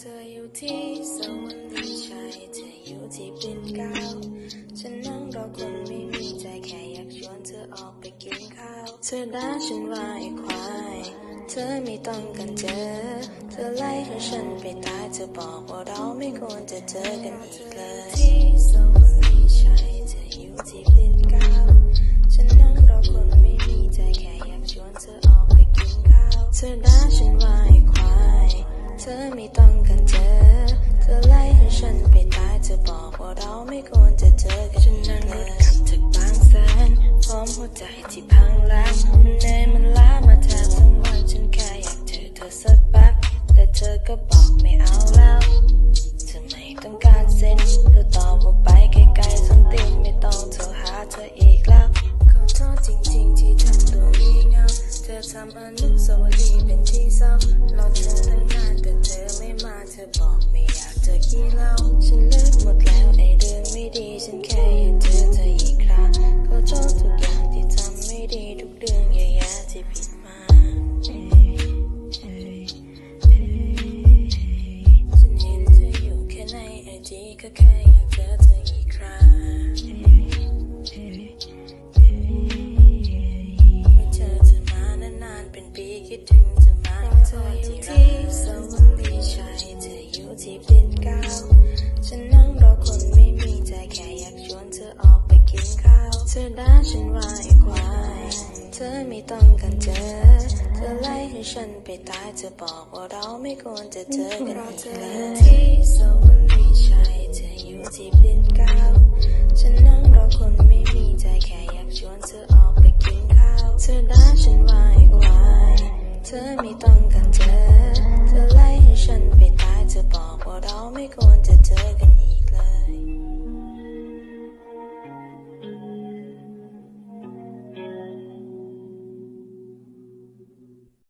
เธออยู่ที่สวรรค์ที่ใช่เธออยู่ที่ปิ่นเกล้าฉันนั่งรอคนไม่มีใจแค่อยากชวนเธอออกไปกินข้าว เธอด่าฉันว่าไอ้ควาย เธอไม่ต้องกันเจอ เธอไล่ให้ฉันไปตายเธอบอกว่าเราไม่ควรจะเจอกันอีกเลยที่สวรรค์ที่ใช่เธออยู่ที่ปิ่นเกล้าฉันนั่งรอคนไม่มีใจแค่อยากชวนเธอออกไปกินข้าว เธอด่า อไม่ต้องกันเจอเธอไล่ให้ฉันไปตายเธอบอกว่าเราไม่ควรจะเจอกันฉันนั่งรถกลับจากบางแสนพร้อมหัวใจที่พังล้างมันเหนื่อยมันล้ามาแทบทั้งวันฉันแค่อยากเจอเธอสักแป๊บแต่เธอก็บอกไม่เอาแล้วเธอไม่ต้องการเซ็นเธอตอบว่าไปไกลๆส้นตีนไม่ต้องโทรหาเธออีก ก็แค่อยากเจอเธออีกครั้งไม่เจอเธอจะมานานๆเป็นปีคิดถึงเธอมาเธออยู่ที่สวรรค์ที่ใช่เธออยู่ที่ปิ่นเกล้าฉันนั่งรอคนไม่มีใจแค่อยากชวนเธอออกไปกินข้าว เธอด่าฉันว่าไอ้ควาย ธอไม่ต้องกันเจอ เธอไล่ให้ฉันไปตายเธอบอกว่าเราไม่ควรจะเจอกันอีกเลยที่สวรรค์ที่ใช่เธออยู่ที่ปิ่นเกล้าฉันนั่งรอคนไม่มีใจแค่อยากชวนเธอออกไปกินข้าวเธอด่าฉันว่าอ้ควายเธอไม่ต้องกันเจอ เธอไล่ให้ฉันไปตายเธอบอกว่าเราไม่ควรจะเจอกันอีกเลย